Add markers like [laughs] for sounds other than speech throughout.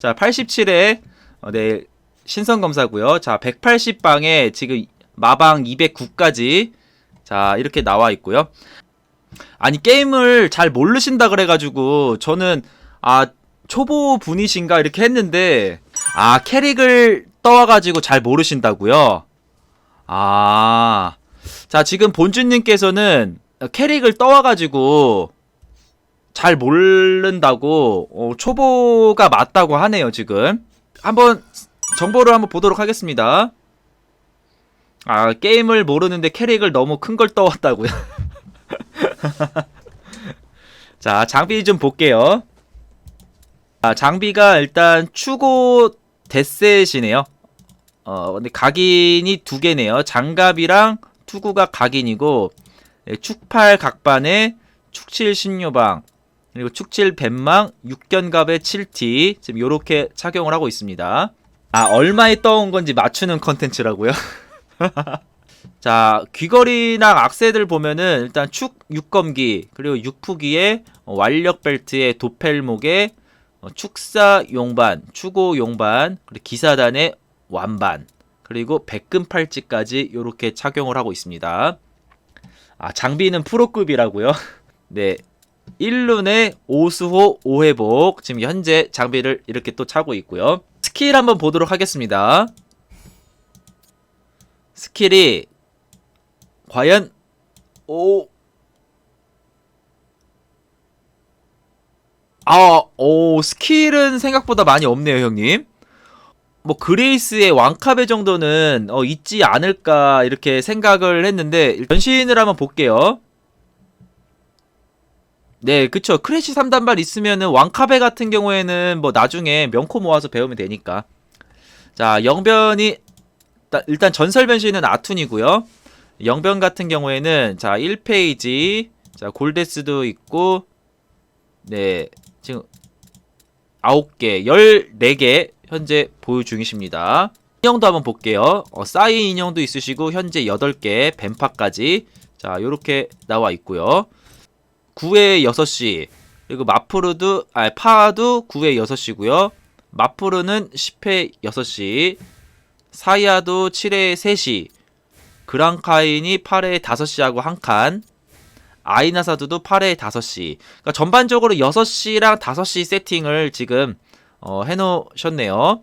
자, 87에 어, 네, 신선 검사고요. 자, 180방에 지금 마방 209까지 자, 이렇게 나와 있고요. 아니 게임을 잘 모르신다 그래 가지고 저는 아 초보 분이신가 이렇게 했는데 아 캐릭을 떠와 가지고 잘 모르신다고요? 아. 자, 지금 본주 님께서는 캐릭을 떠와 가지고 잘 모른다고 어, 초보가 맞다고 하네요 지금. 한번 정보를 한번 보도록 하겠습니다. 아 게임을 모르는데 캐릭을 너무 큰 걸 떠왔다고요? [laughs] 자 장비 좀 볼게요. 아, 장비가 일단 추고 데셋이네요. 어 근데 각인이 두 개네요. 장갑이랑 투구가 각인이고 네, 축팔 각반에 축칠 신료방 그리고 축칠 뱀망 6견갑의 7T 지금 요렇게 착용을 하고 있습니다. 아 얼마에 떠온 건지 맞추는 컨텐츠라고요? [laughs] 자 귀걸이랑 악세들 보면은 일단 축 6검기 그리고 6푸기에 어, 완력 벨트에 도펠목에 어, 축사 용반 추고 용반 그리고 기사단의 완반 그리고 백금 팔찌까지 요렇게 착용을 하고 있습니다. 아 장비는 프로급이라고요? [laughs] 네 1룬의 오수호 5회복 지금 현재 장비를 이렇게 또 차고 있고요 스킬 한번 보도록 하겠습니다 스킬이 과연 오 아, 오, 스킬은 생각보다 많이 없네요, 형님. 뭐, 그레이스의 왕카베 정도는, 어, 있지 않을까, 이렇게 생각을 했는데, 변신을 한번 볼게요. 네, 그쵸. 크래시 3단발 있으면은 왕카베 같은 경우에는 뭐 나중에 명코 모아서 배우면 되니까. 자, 영변이 일단- 전설 변신은 아툰이고요. 영변 같은 경우에는 자, 1페이지. 자, 골데스도 있고 네. 지금 9개, 14개 현재 보유 중이십니다. 인형도 한번 볼게요. 어, 사인 인형도 있으시고 현재 8개, 뱀파까지 자, 요렇게 나와 있고요. 9회 6시 그리고 마프르도 아 파도 9회 6시고요. 마프르는 10회 6시 사이아도 7회 3시 그랑카인이 8회 5시하고 한 칸 아이나사드도 8회 5시 그러니까 전반적으로 6시랑 5시 세팅을 지금 어, 해놓으셨네요.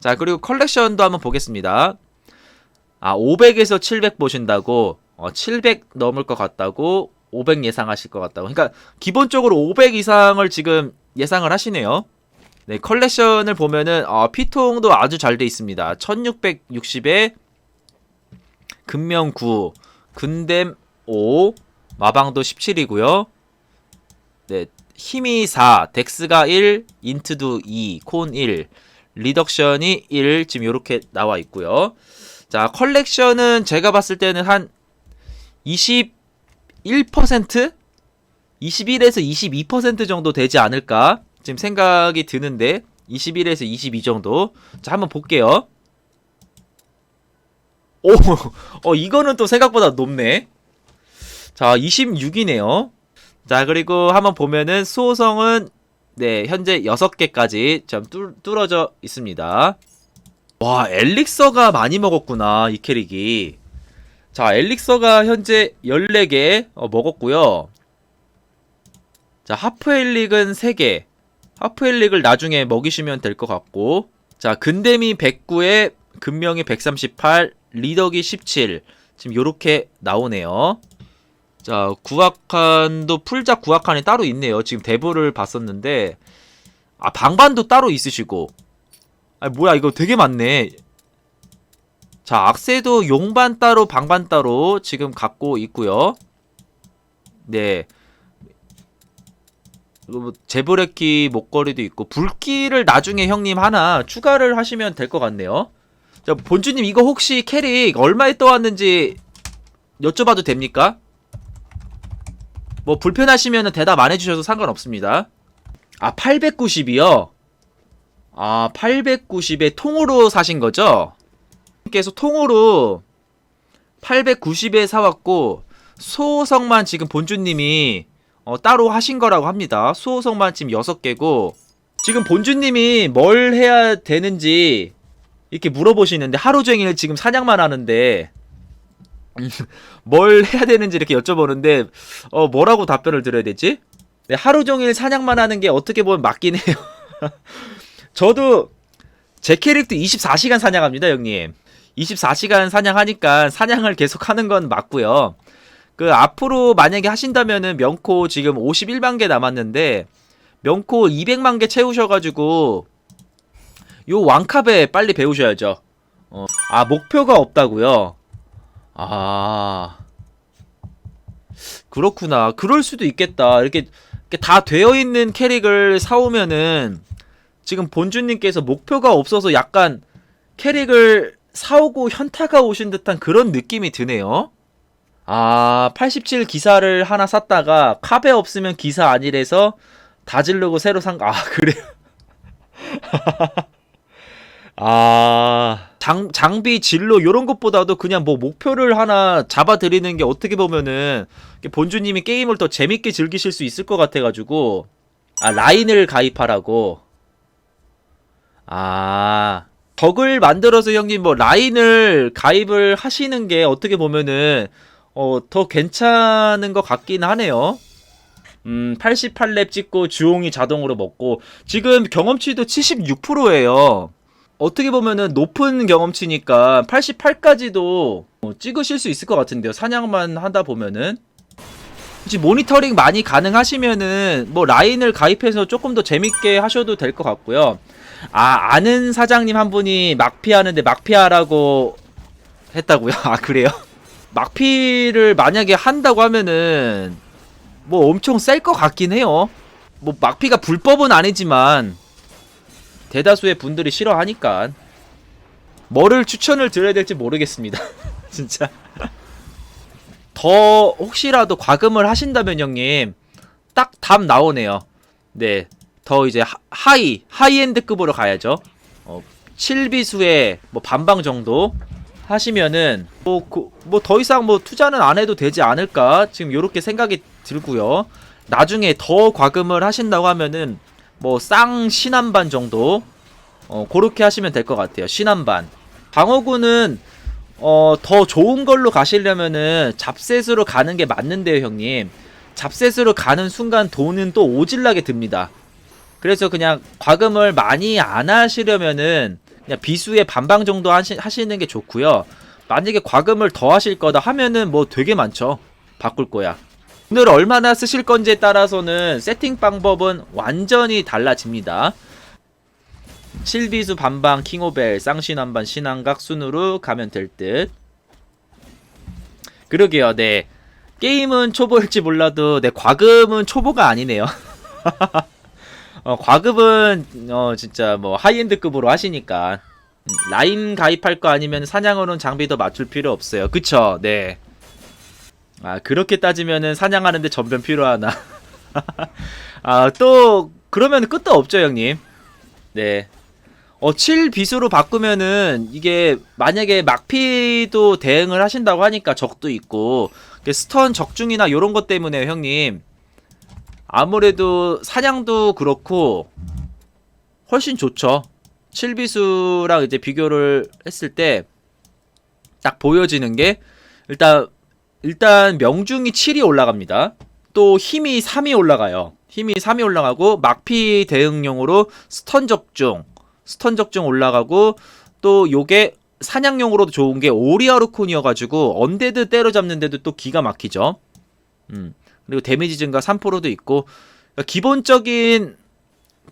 자 그리고 컬렉션도 한번 보겠습니다. 아 500에서 700 보신다고 어, 700 넘을 것 같다고 500 예상하실 것 같다고. 그러니까 기본적으로 500 이상을 지금 예상을 하시네요. 네, 컬렉션을 보면은 어, 피통도 아주 잘 돼 있습니다. 1660에 근명 9, 근댐 5, 마방도 17이고요. 네, 힘이 4, 덱스가 1, 인트도 2, 콘 1, 리덕션이 1 지금 이렇게 나와 있고요. 자, 컬렉션은 제가 봤을 때는 한 20, 1%? 21에서 22% 정도 되지 않을까? 지금 생각이 드는데 21에서 22 정도. 자, 한번 볼게요. 오, [laughs] 어 이거는 또 생각보다 높네. 자, 26이네요. 자, 그리고 한번 보면은 수호성은 네, 현재 6개까지 좀 뚫, 뚫어져 있습니다. 와, 엘릭서가 많이 먹었구나, 이 캐릭이. 자, 엘릭서가 현재 14개 어, 먹었고요. 자, 하프 엘릭은 3개. 하프 엘릭을 나중에 먹이시면 될 것 같고. 자, 근데미 109에 근명이 138, 리덕이 17. 지금 요렇게 나오네요. 자, 구악칸도 풀작 구악칸이 따로 있네요. 지금 대부를 봤었는데 아, 방반도 따로 있으시고. 아, 뭐야 이거 되게 많네. 자, 악세도 용반 따로 방반 따로 지금 갖고 있고요. 네. 그리고 뭐 제브레키 목걸이도 있고 불길을 나중에 형님 하나 추가를 하시면 될 것 같네요. 자, 본주님 이거 혹시 캐릭 얼마에 떠왔는지 여쭤봐도 됩니까? 뭐 불편하시면 대답 안 해주셔도 상관없습니다. 아 890이요? 아 890에 통으로 사신 거죠? 께서 통으로 890에 사왔고 소성만 지금 본주님이 어, 따로 하신 거라고 합니다. 수호성만 지금 6개고 지금 본주님이 뭘 해야 되는지 이렇게 물어보시는데 하루 종일 지금 사냥만 하는데 음, [laughs] 뭘 해야 되는지 이렇게 여쭤보는데 어 뭐라고 답변을 드려야 되지? 네, 하루 종일 사냥만 하는 게 어떻게 보면 맞긴 해요. [laughs] 저도 제 캐릭터 24시간 사냥합니다, 형님. 24시간 사냥하니까 사냥을 계속 하는 건 맞고요. 그 앞으로 만약에 하신다면은 명코 지금 51만 개 남았는데 명코 200만 개 채우셔가지고 요 왕캅에 빨리 배우셔야죠. 어, 아 목표가 없다고요? 아 그렇구나. 그럴 수도 있겠다. 이렇게, 이렇게 다 되어 있는 캐릭을 사오면은 지금 본주님께서 목표가 없어서 약간 캐릭을 사오고 현타가 오신 듯한 그런 느낌이 드네요. 아, 87 기사를 하나 샀다가 카베 없으면 기사 아니래서 다 질르고 새로 산 거. 아, 그래요? [laughs] 아, 장, 장비 진로 요런 것보다도 그냥 뭐 목표를 하나 잡아 드리는 게 어떻게 보면은 본주님이 게임을 더 재밌게 즐기실 수 있을 것 같아 가지고 아, 라인을 가입하라고. 아, 덕을 만들어서 형님 뭐 라인을 가입을 하시는 게 어떻게 보면은 어, 더 괜찮은 것 같긴 하네요. 음, 88렙 찍고 주홍이 자동으로 먹고 지금 경험치도 76%예요. 어떻게 보면은 높은 경험치니까 88까지도 찍으실 수 있을 것 같은데요. 사냥만 하다 보면은. 혹시 모니터링 많이 가능하시면은 뭐 라인을 가입해서 조금 더 재밌게 하셔도 될 것 같고요. 아, 아는 사장님 한 분이 막피 하는데 막피하라고 했다고요? [laughs] 아, 그래요? 막피를 만약에 한다고 하면은 뭐 엄청 셀 것 같긴 해요. 뭐 막피가 불법은 아니지만 대다수의 분들이 싫어하니까 뭐를 추천을 드려야 될지 모르겠습니다. [laughs] 진짜. 더 혹시라도 과금을 하신다면 형님 딱 답 나오네요. 네. 더 이제 하- 하이 하이엔드급으로 가야죠. 어, 7비수의 뭐 반방 정도 하시면은 뭐뭐더 이상 뭐 투자는 안 해도 되지 않을까 지금 요렇게 생각이 들고요. 나중에 더 과금을 하신다고 하면은 뭐 쌍 신한반 정도 어 그렇게 하시면 될 것 같아요. 신한반. 방어구는 어 더 좋은 걸로 가시려면은 잡셋으로 가는 게 맞는데요, 형님. 잡셋으로 가는 순간 돈은 또 오질나게 듭니다. 그래서 그냥 과금을 많이 안 하시려면은 그냥 비수의 반방 정도 하시, 하시는 게 좋고요. 만약에 과금을 더 하실 거다 하면은 뭐 되게 많죠. 바꿀 거야. 오늘 얼마나 쓰실 건지에 따라서는 세팅 방법은 완전히 달라집니다. 7비수 반방 킹오벨 쌍신한반 신한각 순으로 가면 될 듯. 그러게요. 네. 게임은 초보일지 몰라도 네 과금은 초보가 아니네요. [laughs] 어, 과급은 어 진짜 뭐 하이엔드급으로 하시니까 음, 라인 가입할 거 아니면 사냥으로는 장비 더 맞출 필요 없어요. 그쵸? 네. 아 그렇게 따지면은 사냥하는데 전변 필요하나? [laughs] 아 또 그러면 끝도 없죠, 형님. 네. 어, 7 비수로 바꾸면은 이게 만약에 막피도 대응을 하신다고 하니까 적도 있고 스턴 적중이나 요런 것 때문에 형님 아무래도 사냥도 그렇고 훨씬 좋죠. 7비수랑 이제 비교를 했을 때 딱 보여지는 게 일단 일단 명중이 7이 올라갑니다. 또 힘이 3이 올라가요. 힘이 3이 올라가고 막피 대응용으로 스턴 적중, 스턴 적중 올라가고 또 요게 사냥용으로도 좋은 게 오리아르콘이어가지고 언데드 때려잡는데도 또 기가 막히죠. 음. 그리고 데미지 증가 3%도 있고 그러니까 기본적인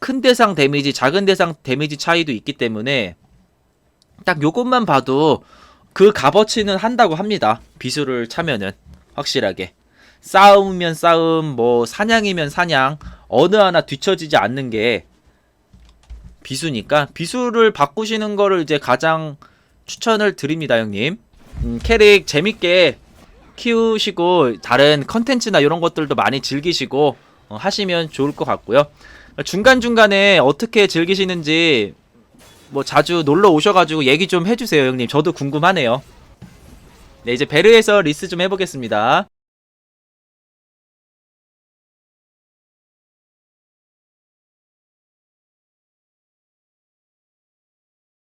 큰 대상 데미지, 작은 대상 데미지 차이도 있기 때문에 딱 요것만 봐도 그 값어치는 한다고 합니다. 비수를 차면은 확실하게 싸움이면 싸움, 뭐 사냥이면 사냥 어느 하나 뒤처지지 않는 게 비수니까 비수를 바꾸시는 거를 이제 가장 추천을 드립니다, 형님. 음, 캐릭 재밌게 키우시고 다른 컨텐츠나 이런 것들도 많이 즐기시고 어, 하시면 좋을 것 같고요. 중간 중간에 어떻게 즐기시는지 뭐 자주 놀러 오셔가지고 얘기 좀 해주세요, 형님. 저도 궁금하네요. 네, 이제 베르에서 리스 좀 해보겠습니다.